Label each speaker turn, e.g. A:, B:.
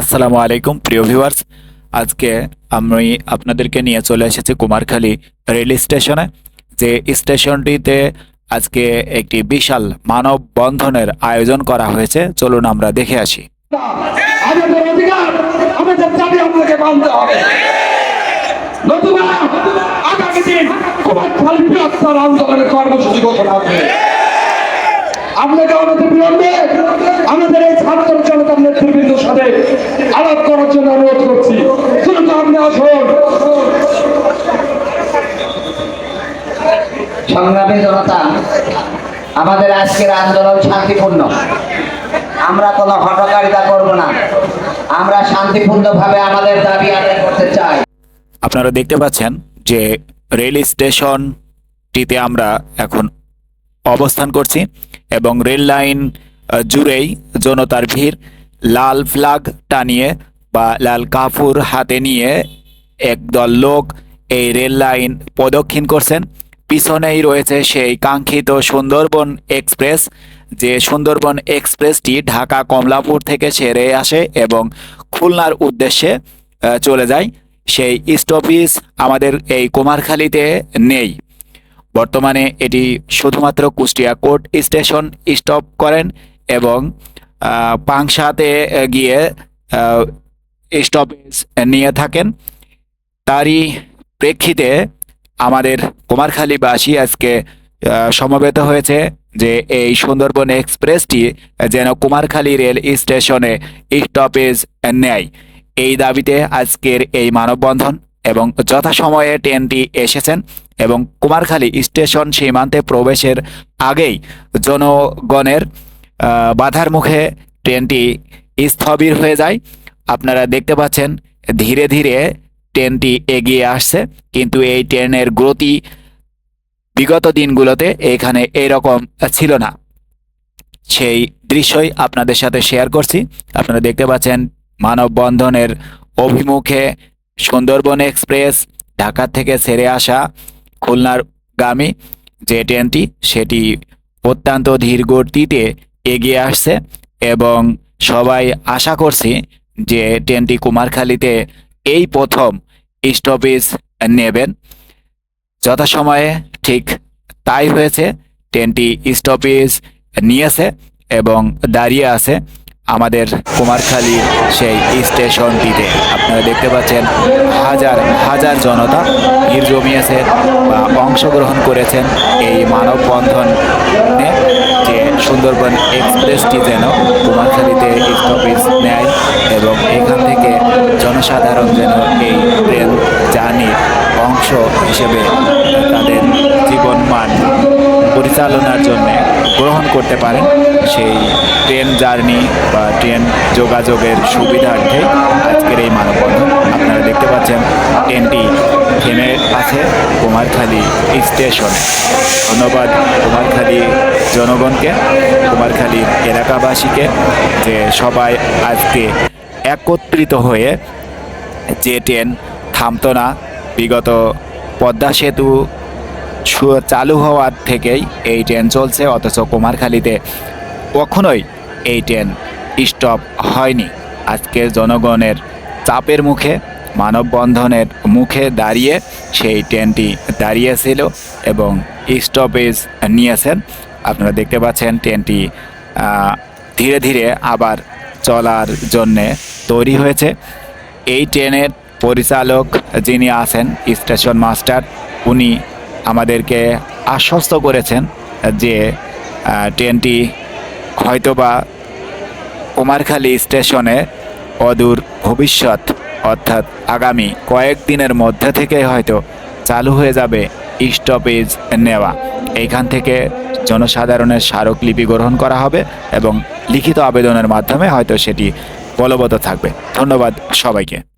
A: আসসালামু আলাইকুম, প্রিয় ভিউয়ার্স। আজকে আমি আপনাদেরকে নিয়ে চলে এসেছি কুমারখালী রেল স্টেশনে। যে স্টেশনটিতে আজকে একটি বিশাল মানব বন্ধনের আয়োজন করা হয়েছে। চলুন আমরা দেখে আসি।
B: কর্মসূচি ঘোষণা আপনাকে আমাদের বিলম্বে আমাদের এই ছাত্র জনতার নেতৃবৃন্দের সাথে আলাপ করার জন্য অনুরোধ করছি। দ্রুত আপনি আসুন।
C: সংগ্রামী জনতা আমাদের আজকের আন্দোলন শান্তিপূর্ণ। আমরা কোনো হটকারিতা করব না। আমরা শান্তিপূর্ণভাবে আমাদের দাবি আদায় করতে চাই।
A: আপনারা দেখতে পাচ্ছেন যে রেল স্টেশনটিতে আমরা এখন অবস্থান করছি। এবং রেল লাইন জুড়েই জনতার ভিড়, লাল ফ্ল্যাগ টানিয়ে বা লাল কাপুর হাতে নিয়ে একদল লোক এই রেল লাইন প্রদক্ষিণ করছেন। পিছনেই রয়েছে সেই কাঙ্ক্ষিত সুন্দরবন এক্সপ্রেস, যে সুন্দরবন এক্সপ্রেসটি ঢাকা কমলাপুর থেকে সেরে আসে এবং খুলনার উদ্দেশ্যে চলে যায়। সেই স্টপিস আমাদের এই কুমারখালীতে নেই। বর্তমানে এটি শুধুমাত্র কুষ্টিয়া কোর্ট স্টেশন স্টপ করেন এবং পাংশাতে গিয়ে স্টপেজ নিয়ে থাকেন। তারই প্রেক্ষিতে আমাদের কুমারখালীবাসী আজকে সমবেত হয়েছে যে এই সুন্দরবন এক্সপ্রেসটি যেন কুমারখালী রেল স্টেশনে স্টপেজ নেয়। এই দাবিতে আজকের এই মানববন্ধন এবং যথাসময়ে ট্রেনটি এসেছেন। এবং কুমারখালী স্টেশন সীমান্তে প্রবেশের আগেই জনগণের বাধার মুখে ট্রেনটি স্থবির হয়ে যায়। আপনারা দেখতে পাচ্ছেন, ধীরে ধীরে ট্রেনটি এগিয়ে আসছে। কিন্তু এই ট্রেনের গতি বিগত দিনগুলোতে এখানে এরকম ছিল না। সেই দৃশ্যই আপনাদের সাথে শেয়ার করছি। আপনারা দেখতে পাচ্ছেন, মানববন্ধনের অভিমুখে সুন্দরবন এক্সপ্রেস ঢাকা থেকে ছেড়ে আসা খুলনার গামী যে ট্রেনটি, সেটি অত্যন্ত ধীর গতিতে এগিয়ে আসছে এবং সবাই আশা করছি যে ট্রেনটি কুমারখালীতে এই প্রথম স্টপেজ নেবেন। যথাসময়ে ঠিক তাই হয়েছে, ট্রেনটি স্টপেজ নিয়েছে এবং দাঁড়িয়ে আছে। আমাদের কুমারখালী সেই স্টেশনটিতে। আপনারা দেখতে পাচ্ছেন হাজার হাজার জনতা ভিড় জমিয়েছে বা অংশগ্রহণ করেছেন এই মানববন্ধনে যে সুন্দরবন এক্সপ্রেসটি যেন কুমারখালীতে স্টপেজ নেয় এবং এখান থেকে জনসাধারণ যেন এই ট্রেন জার্নির অংশ হিসেবে তাদের জীবনমান পরিচালনার জন্য গ্রহণ করতে পারেন সেই ট্রেন জার্নি বা ট্রেন যোগাযোগের সুবিধার্থে আজকের এই মানববন্ধন। আপনারা দেখতে পাচ্ছেন, ট্রেনটি থেমে আছে কুমারখালী স্টেশনে। ধন্যবাদ কুমারখালী জনগণকে কুমারখালীর এলাকাবাসীকে যে সবাই আজকে একত্রিত হয়ে যে ট্রেন থামতো না, বিগত পদ্মা সেতু চালু হওয়ার থেকেই এই ট্রেন চলছে, অথচ কুমারখালীতে কখনোই এই ট্রেন স্টপ হয়নি। আজকের জনগণের চাপের মুখে, মানববন্ধনের মুখে দাঁড়িয়ে সেই ট্রেনটি দাঁড়িয়েছিল এবং স্টপেজ নিয়েছেন। আপনারা দেখতে পাচ্ছেন ট্রেনটি ধীরে ধীরে আবার চলার জন্যে তৈরি হয়েছে। এই ট্রেনের পরিচালক যিনি আছেন স্টেশন মাস্টার উনি আমাদেরকে আশ্বস্ত করেছেন যে ট্রেনটি হয়তোবা কুমারখালী স্টেশনে অদূর ভবিষ্যৎ, অর্থাৎ আগামী কয়েকদিনের মধ্যে থেকে হয়তো চালু হয়ে যাবে স্টপেজ নেওয়া। এইখান থেকে জনসাধারণের স্মারকলিপি গ্রহণ করা হবে এবং লিখিত আবেদনের মাধ্যমে হয়তো সেটি বলবৎ থাকবে। ধন্যবাদ সবাইকে।